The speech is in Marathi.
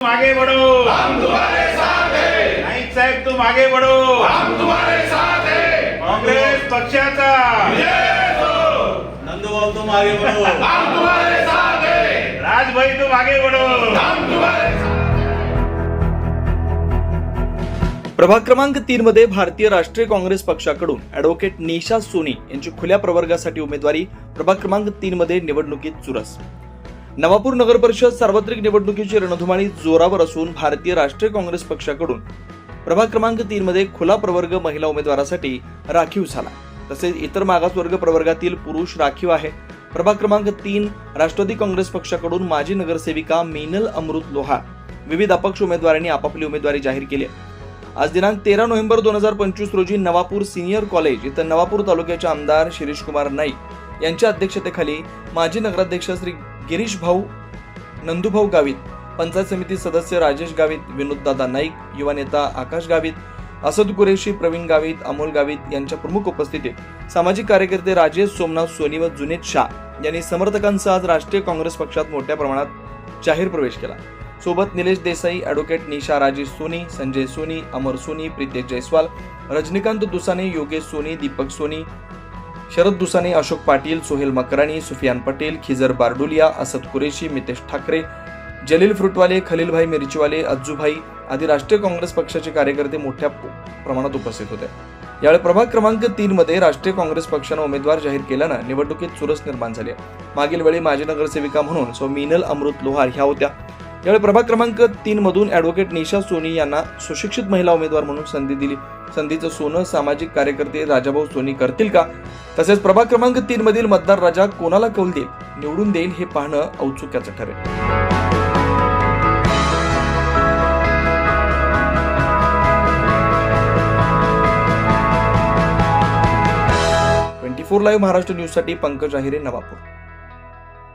आगे बढ़ो हम तुम्हारे साथ हैं. नाईक साहेब तुम आगे बढ़ो हम तुम्हारे साथ हैं. काँग्रेस पक्षाचा. नंदूभाऊ तुम आगे बढ़ो राजभाई तुम आगे बढ़ो प्रभाग क्रमांक तीन मध्ये भारतीय राष्ट्रीय काँग्रेस पक्षाकडून ऍडव्होकेट निशा सोनी यांची खुल्या प्रवर्गासाठी उमेदवारी प्रभाग क्रमांक तीन मध्ये निवडणुकीत चुरस. नवापूर नगर परिषद सार्वत्रिक निवडणुकीची रणधुमाळी जोरावर असून भारतीय राष्ट्रीय काँग्रेस पक्षाकडून प्रभाग क्रमांक तीन मध्ये खुला प्रवर्ग महिला उमेदवारासाठी राखीव झाला. तसेच इतर मागासवर्ग प्रवर्गातील पुरुष राखीव आहे. प्रभाग क्रमांक तीन राष्ट्रवादी काँग्रेस पक्षाकडून माजी नगरसेविका मीनल अमृत लोहा विविध अपक्ष उमेदवारांनी आपापली उमेदवारी जाहीर केली आज दिनांक तेरा नोव्हेंबर दोन हजार पंचवीस रोजी नवापूर सिनियर कॉलेज इथं नवापूर तालुक्याचे आमदार शिरीष कुमार नाईक यांच्या अध्यक्षतेखाली माजी नगराध्यक्ष श्री गिरीश भाऊ नंदुभाऊ गावित पंचायत समिती सदस्य राजेश गावित विनोददादा नाईक युवा नेता आकाश गावित असद कुरेशी प्रवीण गावित अमोल गावित यांच्या प्रमुख उपस्थितीत सामाजिक कार्यकर्ते राजेश सोमनाथ सोनी व जुनेद शाह यांनी समर्थकांसह आज राष्ट्रीय काँग्रेस पक्षात मोठ्या प्रमाणात जाहीर प्रवेश केला. सोबत निलेश देसाई ॲडव्होकेट निशा राजेश सोनी संजय सोनी अमर सोनी प्रितेश जयस्वाल रजनीकांत दुसाने योगेश सोनी दीपक सोनी शरद दुसाने अशोक पाटील सोहेल मकराणी सुफियान पटेल खिजर बारडुलिया असद कुरेशी मितेश ठाकरे जलील फ्रुटवाले खलीलभाई मिरचीवाले अज्जूभाई आदी राष्ट्रीय काँग्रेस पक्षाचे कार्यकर्ते मोठ्या प्रमाणात उपस्थित होते. यावेळी प्रभाग क्रमांक तीन मध्ये राष्ट्रीय काँग्रेस पक्षानं उमेदवार जाहीर केल्यानं निवडणुकीत चुरस निर्माण झाली. मागील वेळी माजी नगरसेविका म्हणून सौ मिनल अमृत लोहार ह्या होत्या. यावेळी प्रभाग क्रमांक तीन मधून ॲडव्होकेट निशा सोनी यांना सुशिक्षित महिला उमेदवार म्हणून संधी दिली. संधीचं सोनं सामाजिक कार्यकर्ते राजाभाऊ सोनी करतील का? तसेच प्रभाग क्रमांक तीन मधील मतदार राजा कोणाला कौल देईल? निवडून देईल हे पाहणं औत्सुक्याचं ठरेल. ट्वेंटी फोर लाईव्ह महाराष्ट्र न्यूजसाठी पंकज आहिरे नवापूर.